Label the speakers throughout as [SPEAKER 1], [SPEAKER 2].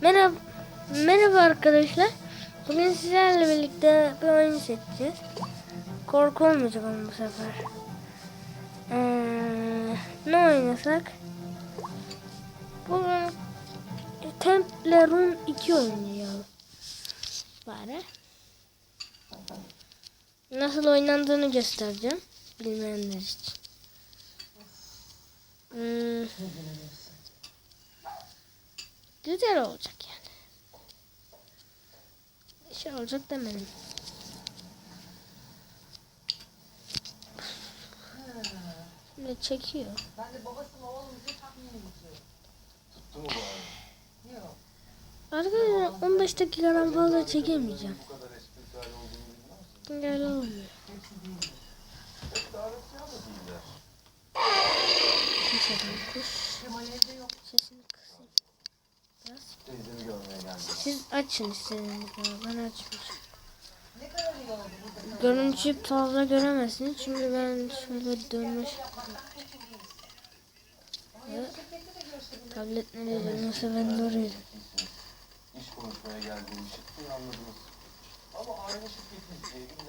[SPEAKER 1] Merhaba, merhaba arkadaşlar. Bugün sizlerle birlikte bir oyun seçeceğiz. Korku olmayacak ama bu sefer. Ee, ne oynasak? Bugün Temple Run 2 oynayalım. Bari. Nasıl oynandığını göstereceğim. Bilmeyenler için. Hmm. Güzel olacak yani. Bir şey olacak demedim. Şimdi çekiyor.
[SPEAKER 2] Ben de babasının oğlum diye tahmin ediyorum.
[SPEAKER 3] Tuttu mu bari?
[SPEAKER 2] Yok.
[SPEAKER 1] Arkadaşlar 15 dakikadan fazla çekemeyeceğim. Öyle olmuyor. Açın istediğiniz kadar. Ben açmayacağım.
[SPEAKER 2] Ne kadar iyi oldu burada.
[SPEAKER 1] Görüntü fazla göremezsiniz çünkü ben şöyle dönmüş ve tablet nereye dönüyorsa ben de oraya
[SPEAKER 3] İş konuşmaya geldiğim çıktı anladınız.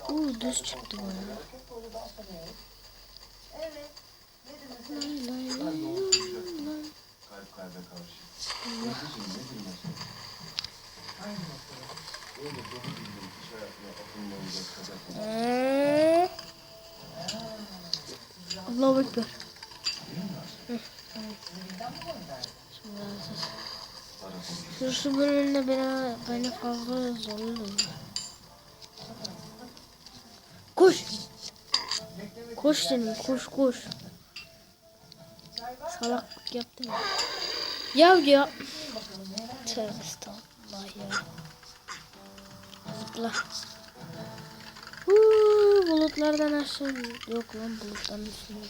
[SPEAKER 3] Ama
[SPEAKER 1] düz çıktı bana.
[SPEAKER 2] Evet.
[SPEAKER 1] Lay lay lay lay.
[SPEAKER 3] Kalp kalbe karşı. Nedir
[SPEAKER 2] Birinden mi gönderdin?
[SPEAKER 1] Şimdi. Şu, bölümde beni, beni fazla zorluyor. Koş. Koş dedim koş koş. Salaklık yaptım ya. Ya ya. Tövbe estağfurullah ya. Zıpla. Huu, bulutlardan aşağı. Yok lan bulutların üstünde.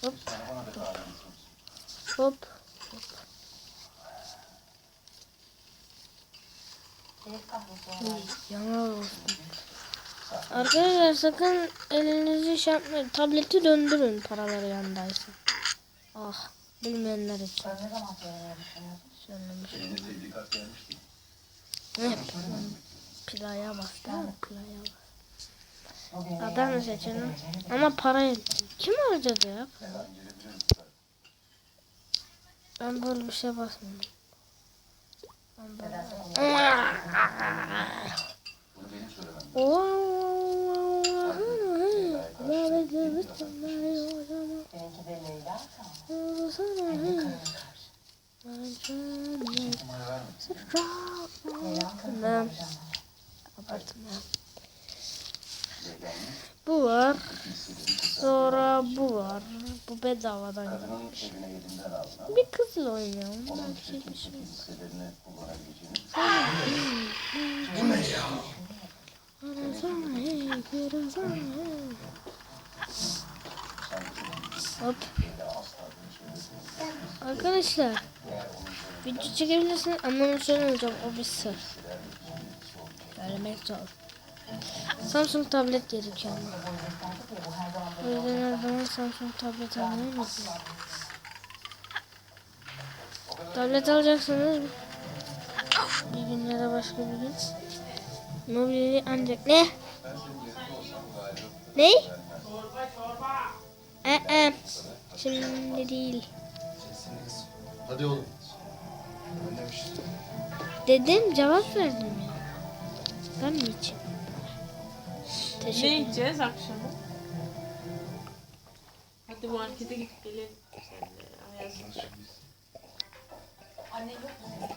[SPEAKER 1] Hop. Hop.
[SPEAKER 2] Var.
[SPEAKER 1] Yanar olsun. Arkadaşlar sakın elinizi şey yapmayın. Tableti döndürün paraları yandaysa. Ah bilmeyenler için. Playa mi? Playa.
[SPEAKER 2] Bugün
[SPEAKER 1] Adam seçelim? Ama parayı kim harcadı ya? Ben böyle bir şey basmadım. Ben böyle... Tamam. Ya. Bu var. Sonra bu var. Bu bedavadan.
[SPEAKER 3] Aldın.
[SPEAKER 1] Bir kızla oynayalım. Belki bir şey.
[SPEAKER 3] hisselerini kullanabileceğini
[SPEAKER 1] Arasana hey, arasana hey. Hop. Arkadaşlar video çekebilirsiniz ama söylemeyeceğim o bir sır. Söylemek zor. Samsung tablet gerekiyor ama. O yüzden her zaman Samsung tablet almayı. Tablet alacaksanız bir gün ya da başka bir gün mobilyayı ancak ne? Ne? Ee, şimdi değil.
[SPEAKER 3] Hadi oğlum.
[SPEAKER 1] Dedim cevap verdim ya. Ben mi için?
[SPEAKER 4] Ne
[SPEAKER 1] Teşekkür
[SPEAKER 4] yiyeceğiz akşama? Hadi markete gidip gelelim. Sen de Ayaz'ın.
[SPEAKER 2] Anne yok mu?